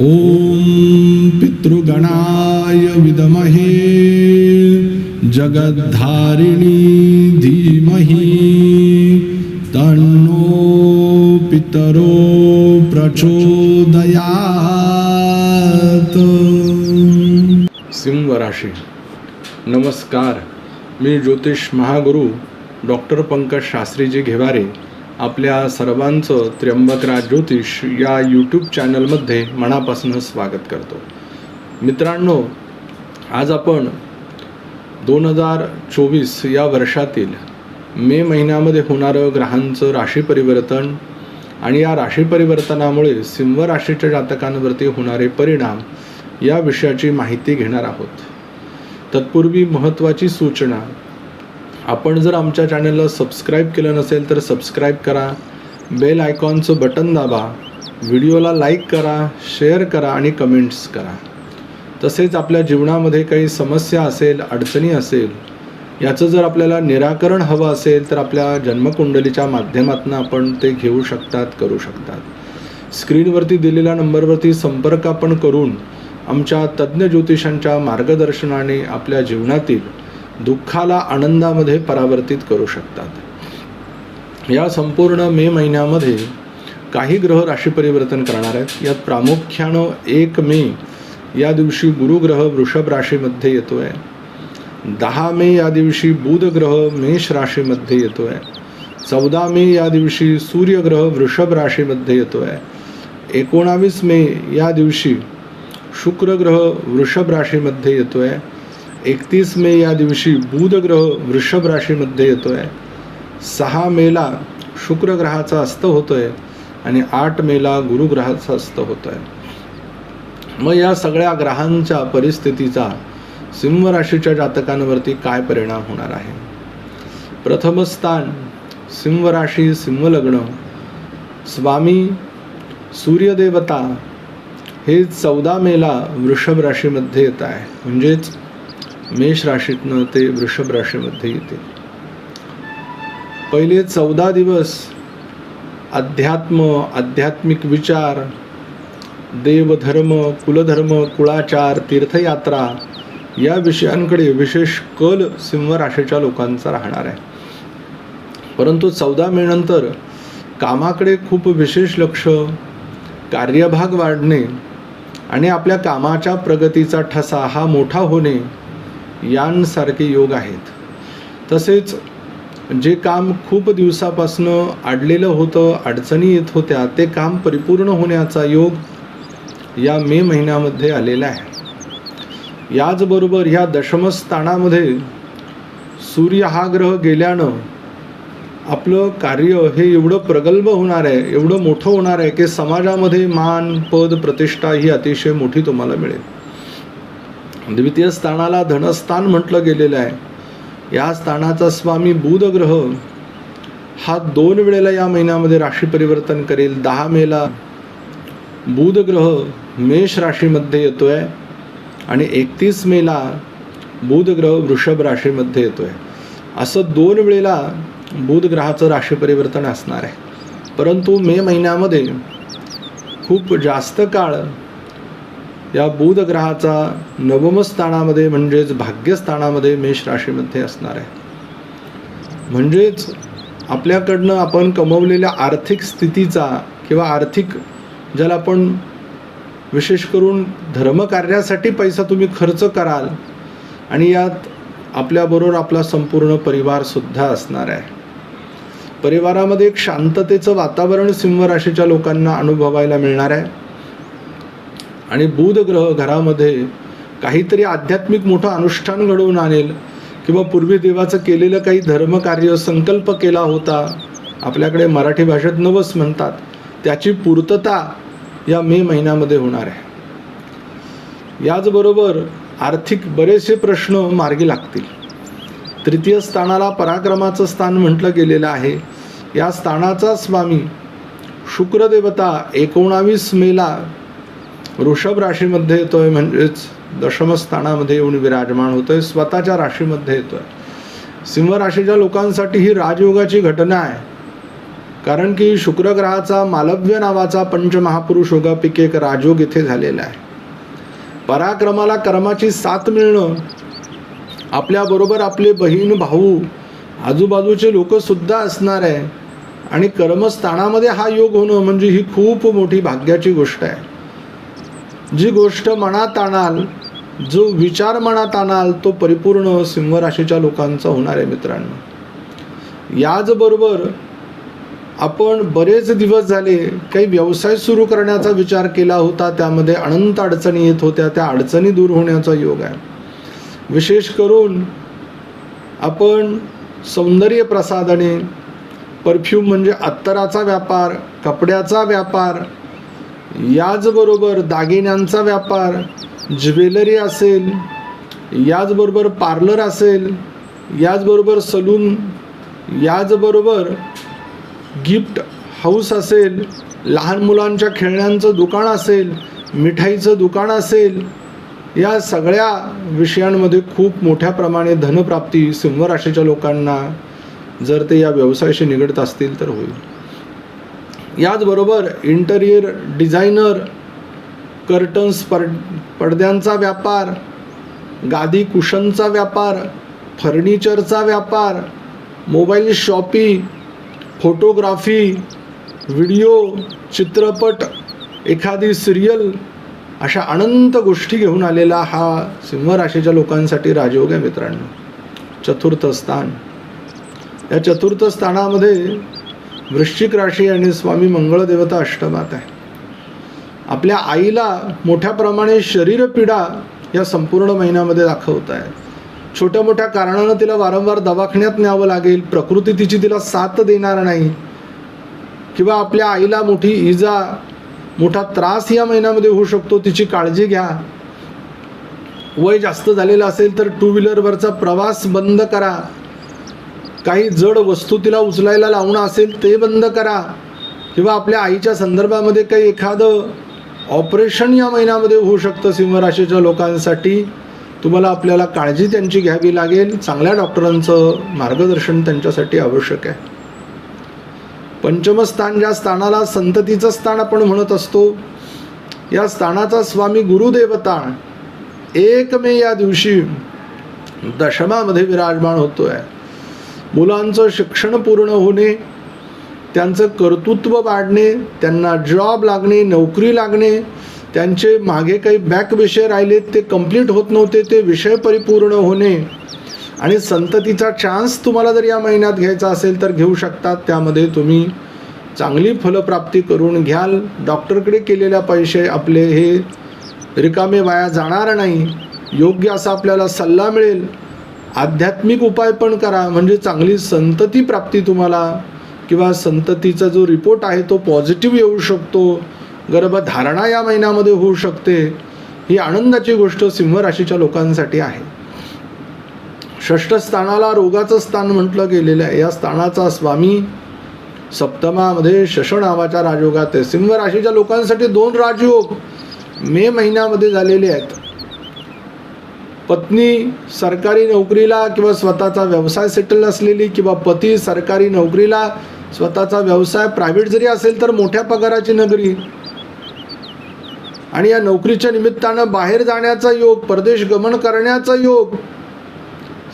ॐ पितृगणाय विदमहे जगद्धारिणी धीमहि तन्नो पितरो प्रचोदयात्। सिंह राशी नमस्कार मी ज्योतिष महागुरु डॉक्टर पंकज शास्त्रीजी घेवारे आपल्या सर्वांचं त्र्यंबकराज ज्योतिष या यूट्यूब चॅनलमध्ये मनापासून स्वागत करतो. मित्रांनो आज आपण दोन हजार चोवीस या वर्षातील मे महिन्यामध्ये होणारं ग्रहांचं राशी परिवर्तन आणि या राशी परिवर्तनामुळे सिंह राशीच्या जातकांवरती होणारे परिणाम या विषयाची माहिती घेणार आहोत. तत्पूर्वी महत्त्वाची सूचना आपण जर आमच्या चॅनलला सबस्क्राईब केलं नसेल तर सबस्क्राईब करा. बेल आयकॉनचं बटन दाबा. व्हिडिओला लाईक करा शेअर करा आणि कमेंट्स करा. तसेच आपल्या जीवनामध्ये काही समस्या असेल अडचणी असेल याचं जर आपल्याला निराकरण हवं असेल तर आपल्या जन्मकुंडलीच्या माध्यमातून आपण ते घेऊ शकतात करू शकतात. स्क्रीनवरती दिलेल्या नंबरवरती संपर्क आपण करून आमच्या तज्ज्ञ ज्योतिषांच्या मार्गदर्शनाने आपल्या जीवनातील दुःखाला आनंदामध्ये परावर्तित करू शकतात. या संपूर्ण मे महिन्यामध्ये काही ग्रह राशी परिवर्तन करणार आहेत. यात प्रामुख्यानं एक मे या दिवशी गुरुग्रह वृषभ राशीमध्ये येतो आहे दहा मे या दिवशी बुध ग्रह मेष राशीमध्ये येतो आहे चौदा मे या दिवशी सूर्यग्रह वृषभ राशीमध्ये येतो आहे एकोणावीस मे या दिवशी शुक्र ग्रह वृषभ राशीमध्ये येतो आहे एकतीस मे या दिवशी बुधग्रह वृषभ राशीमध्ये येतो आहे सहा मेला शुक्र ग्रहाचा अस्त होतो आहे आणि आठ मेला गुरुग्रहाचा अस्त होतो आहे मग या सगळ्या ग्रहांच्या परिस्थितीचा सिंह राशीच्या जातकांवरती काय परिणाम होणार आहे? प्रथम स्थान सिंह राशी सिंह लग्न स्वामी सूर्यदेवता हे चौदा मेला वृषभ राशीमध्ये येत आहे. म्हणजेच मेष राशीतनं ते वृषभ राशीमध्ये येते. पहिले चौदा दिवस अध्यात्म आध्यात्मिक विचार देवधर्म कुलधर्म कुळाचार तीर्थयात्रा या विषयांकडे विशेष कल सिंह राशीच्या लोकांचा राहणार आहे. परंतु चौदा मेनंतर कामाकडे खूप विशेष लक्ष कार्यभाग वाढणे आणि आपल्या कामाच्या प्रगतीचा ठसा हा मोठा होणे यांसारखे योग आहेत. तसेच जे काम खूप दिवसापासनं अडलेलं होतं अडचणी येत होत्या ते काम परिपूर्ण होण्याचा योग या मे महिन्यामध्ये आलेला आहे. याचबरोबर ह्या दशमस्थानामध्ये सूर्य हा ग्रह गेल्यानं आपलं कार्य हे एवढं प्रगल्भ होणार आहे एवढं मोठं होणार आहे की समाजामध्ये मान पद प्रतिष्ठा ही अतिशय मोठी तुम्हाला मिळेल. द्वितीय स्थानाला धनस्थान म्हटलं गेलेलं आहे. या स्थानाचा स्वामी बुधग्रह हा दोन वेळेला या महिन्यामध्ये राशी परिवर्तन करेल. दहा मेला बुधग्रह मेष राशीमध्ये येतोय आणि एकतीस मेला बुधग्रह वृषभ राशीमध्ये येतोय. असं दोन वेळेला बुधग्रहाचं राशी परिवर्तन असणार आहे. परंतु मे महिन्यामध्ये खूप जास्त काळ या बुध ग्रहाचा नवम स्थानामध्ये म्हणजेच भाग्यस्थानामध्ये मेष राशीमध्ये असणार आहे. म्हणजेच आपल्याकडनं आपण कमवलेल्या आर्थिक स्थितीचा किंवा आर्थिक ज्याला आपण विशेष करून धर्मकार्यासाठी पैसा तुम्ही खर्च कराल आणि यात आपल्याबरोबर आपला संपूर्ण परिवारसुद्धा असणार आहे. परिवारामध्ये एक शांततेचं वातावरण सिंह राशीच्या लोकांना अनुभवायला मिळणार आहे. आणि बुध ग्रह घरामध्ये काहीतरी आध्यात्मिक मोठं अनुष्ठान घडवून आणेल किंवा पूर्वी देवाचं केलेलं काही धर्मकार्य संकल्प केला होता आपल्याकडे मराठी भाषेत नवस म्हणतात त्याची पूर्तता या मे महिन्यामध्ये होणार आहे. याचबरोबर आर्थिक बरेचसे प्रश्न मार्गी लागतील. तृतीय स्थानाला पराक्रमाचं स्थान म्हटलं गेलेलं आहे. या स्थानाचा स्वामी शुक्रदेवता एकोणावीस मेला वृषभ राशीमध्ये येतोय म्हणजेच दशमस्थानामध्ये येऊन विराजमान होतोय स्वतःच्या राशीमध्ये येतोय. सिंह राशीच्या लोकांसाठी ही राजयोगाची घटना आहे. कारण की शुक्रग्रहाचा मालव्य नावाचा पंचमहापुरुष योगापैकी एक राजयोग इथे झालेला आहे. पराक्रमाला कर्माची साथ मिळणं आपल्याबरोबर आपले बहीण भाऊ आजूबाजूचे लोकसुद्धा असणार आहे. आणि कर्मस्थानामध्ये हा योग होणं म्हणजे ही खूप मोठी भाग्याची गोष्ट आहे. जी गोष्ट मनात आणाल जो विचार मनात आणाल तो परिपूर्ण सिंहराशीच्या लोकांचा होणार आहे मित्रांनो. याचबरोबर आपण बरेच दिवस झाले काही व्यवसाय सुरू करण्याचा विचार केला होता त्यामध्ये अनंत अडचणी येत होत्या त्या अडचणी दूर होण्याचा योग आहे. विशेष करून आपण सौंदर्य प्रसाधने परफ्यूम म्हणजे अत्तराचा व्यापार कपड्याचा व्यापार याचबरोबर दागिन्यांचा व्यापार ज्वेलरी असेल याचबरोबर पार्लर असेल याचबरोबर सलून याचबरोबर गिफ्ट हाऊस असेल लहान मुलांच्या खेळण्यांचं दुकान असेल मिठाईचं दुकान असेल या सगळ्या विषयांमध्ये खूप मोठ्या प्रमाणे धनप्राप्ती सिंह राशीच्या लोकांना जर ते या व्यवसायाशी निगडत असतील तर होईल. याचबरोबर इंटरियर डिझायनर कर्टन्स पड पडद्यांचा व्यापार गादी कुशनचा व्यापार फर्निचरचा व्यापार मोबाईल शॉपी फोटोग्राफी व्हिडिओ चित्रपट एखादी सिरियल अशा अनंत गोष्टी घेऊन आलेला हा सिंह राशीच्या लोकांसाठी राजयोग आहे मित्रांनो. चतुर्थ स्थान. या चतुर्थ स्थानामध्ये वृश्चिक राशी आणि स्वामी मंगळदेवता अष्टमात आहे. आपल्या आईला मोठ्या प्रमाणे शरीरपीडा या संपूर्ण महिन्यामध्ये दाखवत आहे. छोट्या मोठ्या कारणानं तिला वारंवार दवाखान्यात न्यावं लागेल. प्रकृती तिची तिला साथ देणार नाही. किंवा आपल्या आईला मोठी इजा मोठा त्रास या महिन्यामध्ये होऊ शकतो. तिची काळजी घ्या. वय जास्त झालेलं असेल तर टू व्हीलरवरचा प्रवास बंद करा. काही जड वस्तू तिला उचलायला लावणं असेल ते बंद करा. किंवा आपल्या आईच्या संदर्भामध्ये काही एखादं ऑपरेशन या महिन्यामध्ये होऊ शकतं सिंहराशीच्या लोकांसाठी. तुम्हाला आपल्याला काळजी त्यांची घ्यावी लागेल. चांगल्या डॉक्टरांचं मार्गदर्शन त्यांच्यासाठी आवश्यक आहे. पंचमस्थान ज्या स्थानाला संततीचं स्थान आपण म्हणत असतो या स्थानाचा स्वामी गुरुदेवता एक मे या दिवशी दशमामध्ये विराजमान होतो आहे मुलांचं शिक्षण पूर्ण होणे त्यांचं कर्तृत्व वाढणे त्यांना जॉब लागणे नोकरी लागणे त्यांचे मागे काही बॅक विषय राहिलेत ते कंप्लीट होत नव्हते ते विषय परिपूर्ण होणे. आणि संततीचा चान्स तुम्हाला जर या महिन्यात घ्यायचा असेल तर घेऊ शकतात. त्यामध्ये तुम्ही चांगली फलप्राप्ती करून घ्याल. डॉक्टरकडे केलेल्या पैसे आपले हे रिकामे वाया जाणार नाही. योग्य असा आपल्याला सल्ला मिळेल. आध्यात्मिक उपाय पण करा. म्हणजे चांगली संतती प्राप्ती तुम्हाला. किंवा संततीचा जो रिपोर्ट आहे तो पॉझिटिव्ह येऊ शकतो. गर्भधारणा या महिन्यामध्ये होऊ शकते. ही आनंदाची गोष्ट सिंह राशीच्या लोकांसाठी आहे. षष्ठ स्थानाला रोगाचं स्थान म्हटलं गेलेलं आहे. या स्थानाचा स्वामी सप्तमामध्ये शश नावाच्या राजयोगात आहे. सिंह राशीच्या लोकांसाठी दोन राजयोग मे महिन्यामध्ये झालेले आहेत. पत्नी सरकारी नोकरीला किंवा स्वतःचा व्यवसाय सेटल असलेली किंवा पती सरकारी नोकरीला स्वतःचा व्यवसाय प्रायव्हेट जरी असेल तर मोठ्या पगाराची नगरी. आणि या नोकरीच्या निमित्तानं बाहेर जाण्याचा योग परदेश गमन करण्याचा योग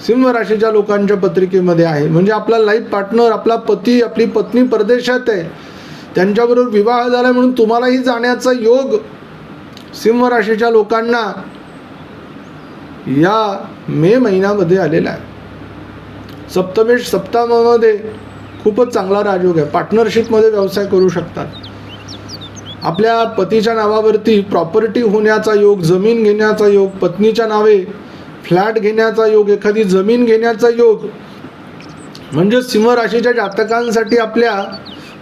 सिंह राशीच्या लोकांच्या पत्रिकेमध्ये आहे. म्हणजे आपला लाईफ पार्टनर आपला पती आपली पत्नी परदेशात आहे. त्यांच्याबरोबर विवाह झाला म्हणून तुम्हालाही जाण्याचा योग सिंह राशीच्या लोकांना या मे महिन्यामध्ये आलेला आहे. सप्तमेश सप्तामामध्ये खूपच चांगला राजयोग आहे. पार्टनरशिपमध्ये व्यवसाय करू शकतात. आपल्या पतीच्या नावावरती प्रॉपर्टी होण्याचा योग जमीन घेण्याचा योग पत्नीच्या नावे फ्लॅट घेण्याचा योग एखादी जमीन घेण्याचा योग म्हणजे सिंहराशीच्या जातकांसाठी आपल्या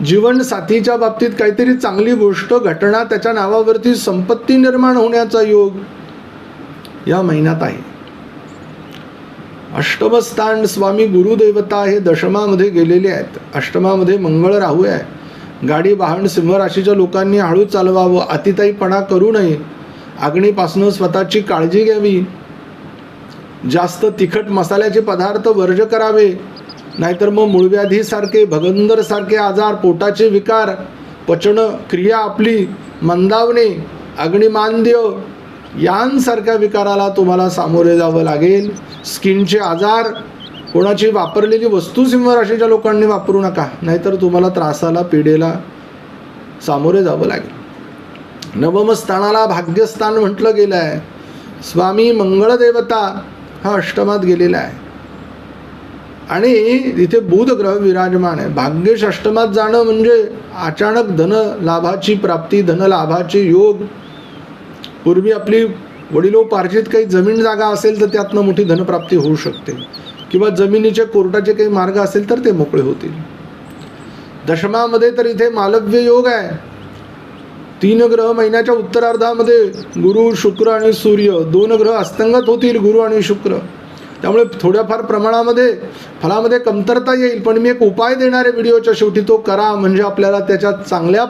जीवनसाथीच्या बाबतीत काहीतरी चांगली गोष्ट घटना त्याच्या नावावरती संपत्ती निर्माण होण्याचा योग या महिन्यात आहे. अष्टमस्थान स्वामी गुरुदेवता हे दशमामध्ये गेलेले आहेत. अष्टमामध्ये मंगळ राहू आहे. गाडी वाहन सिंहराशीच्या लोकांनी हळू चालवावं अतिताईपणा करू नये. अग्नीपासून स्वतःची काळजी घ्यावी. जास्त तिखट मसाल्याचे पदार्थ वर्ज करावे. नाहीतर मग मूळव्याधीसारखे भगंदरसारखे आजार पोटाचे विकार पचन क्रिया आपली मंदावणे अग्निमांद्य यांसारख्या विकाराला तुम्हाला सामोरे जावं लागेल. स्किनचे आजार कोणाची वापरलेली वस्तू सिंह राशीच्या लोकांनी वापरू नका. नाहीतर तुम्हाला त्रासाला पिढेला सामोरे जावं लागेल. नवमस्थानाला भाग्यस्थान म्हटलं गेलं आहे स्वामी मंगळदेवता हा अष्टमात गेलेला आहे. आणि इथे बुध ग्रह विराजमान आहे. भाग्यश अष्टमात जाणं म्हणजे अचानक धन लाभाची प्राप्ती धनलाभाचे योग पूर्वी आपली वडिलोपार्जित काही जमीन जागा असेल तर त्यातनं मोठी धनप्राप्ती होऊ शकते. किंवा जमिनीचे कोर्टाचे काही मार्ग असेल तर ते मोकळे होतील. दशमामध्ये तर इथे मालव्य योग आहे. तीन ग्रह महिन्याच्या उत्तरार्धामध्ये गुरु शुक्र आणि सूर्य दोन ग्रह अस्तंगत होतील गुरु आणि शुक्र. त्यामुळे थोड्याफार प्रमाणामध्ये फलामध्ये कमतरता येईल पण मी एक उपाय देणारे व्हिडिओच्या शेवटी तो करा म्हणजे आपल्याला त्याच्या चांगल्या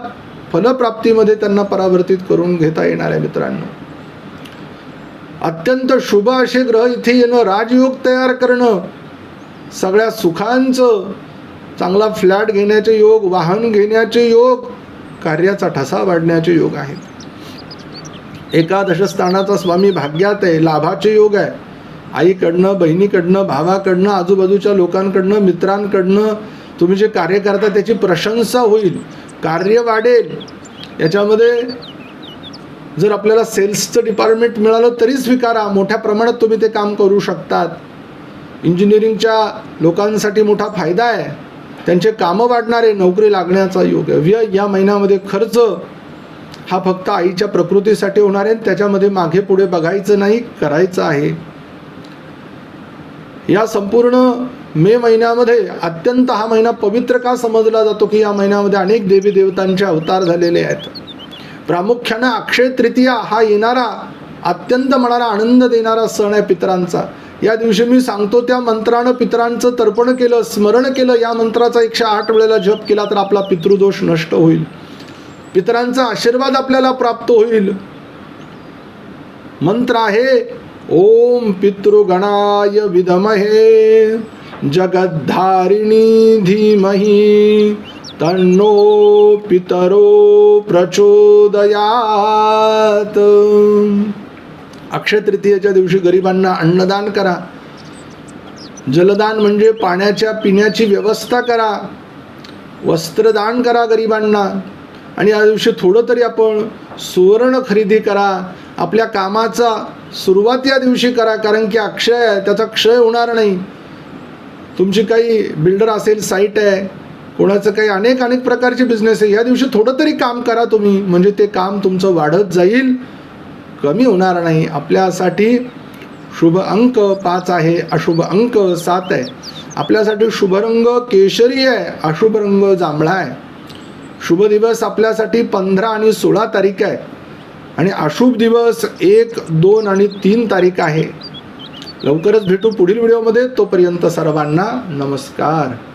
फलप्राप्तीमध्ये त्यांना परावर्तित करून घेता येणार आहे मित्रांनो. अत्यंत शुभ असे ग्रह इथे येणं राजयोग तयार करणं सगळ्या सुखांचं चांगला फ्लॅट घेण्याचे योग वाहन घेण्याचे योग कार्याचा ठसा वाढण्याचे योग आहेत एकादश स्थानाचा स्वामी भाग्यात आहे लाभाचे योग आहे. आईकडनं बहिणीकडनं भावाकडनं आजूबाजूच्या लोकांकडनं मित्रांकडनं तुम्ही जे कार्य करता त्याची प्रशंसा होईल. कार्य वाढेल. याच्यामध्ये जर आपल्याला सेल्सचं डिपार्टमेंट मिळालं तरी स्वीकारा. मोठ्या प्रमाणात तुम्ही ते काम करू शकतात. इंजिनिअरिंगच्या लोकांसाठी मोठा फायदा आहे. त्यांचे कामं वाढणारे नोकरी लागण्याचा योग आहे. व्यय या महिन्यामध्ये खर्च हा फक्त आईच्या प्रकृतीसाठी होणार आहे त्याच्यामध्ये मागे पुढे बघायचं नाही करायचं आहे. या संपूर्ण मे महिन्यामध्ये अत्यंत हा महिना पवित्र का समजला जातो की या महिन्यामध्ये अनेक देवी देवतांचे अवतार झालेले आहेत? प्रामुख्यानं अक्षय तृतीया हा येणारा अत्यंत मनाला आनंद देणारा सण आहे पितरांचा. या दिवशी मी सांगतो त्या मंत्रानं पितरांचं तर्पण केलं स्मरण केलं या मंत्राचा एकशे आठ वेळेला जप केला तर आपला पितृदोष नष्ट होईल. पितरांचा आशीर्वाद आपल्याला प्राप्त होईल. मंत्र आहे ओम पितृगणाय विधमहे जगद्धारिणी धीमही तन्नो पितरो प्रचोदयात। अक्षय तृतीयेच्या दिवशी गरिबांना अन्नदान करा. जलदान म्हणजे पाण्याच्या पिण्याची व्यवस्था करा. वस्त्रदान करा गरिबांना. आणि या दिवशी थोडं तरी आपण सुवर्ण खरेदी करा. आपल्या कामाचा सुरुवात या दिवशी करा कारण की अक्षय आहे त्याचा क्षय होणार नाही. तुमची काही बिल्डर असेल साईट आहे कोणाचं काही अनेक अनेक प्रकारचे बिझनेस आहे या दिवशी थोडं तरी काम करा तुम्ही. म्हणजे ते काम तुमचं वाढत जाईल कमी होणार नाही. आपल्यासाठी शुभ अंक पाच आहे अशुभ अंक सात आहे. आपल्यासाठी शुभ रंग केशरी आहे अशुभ रंग जांभळा आहे. शुभ दिवस आपल्यासाठी पंधरा आणि सोळा तारीख आहे. आणि अशुभ दिवस एक दोन आणि तीन तारीख आहे. लवकरच भेटू पुढील व्हिडिओमध्ये. तोपर्यंत सर्वांना नमस्कार.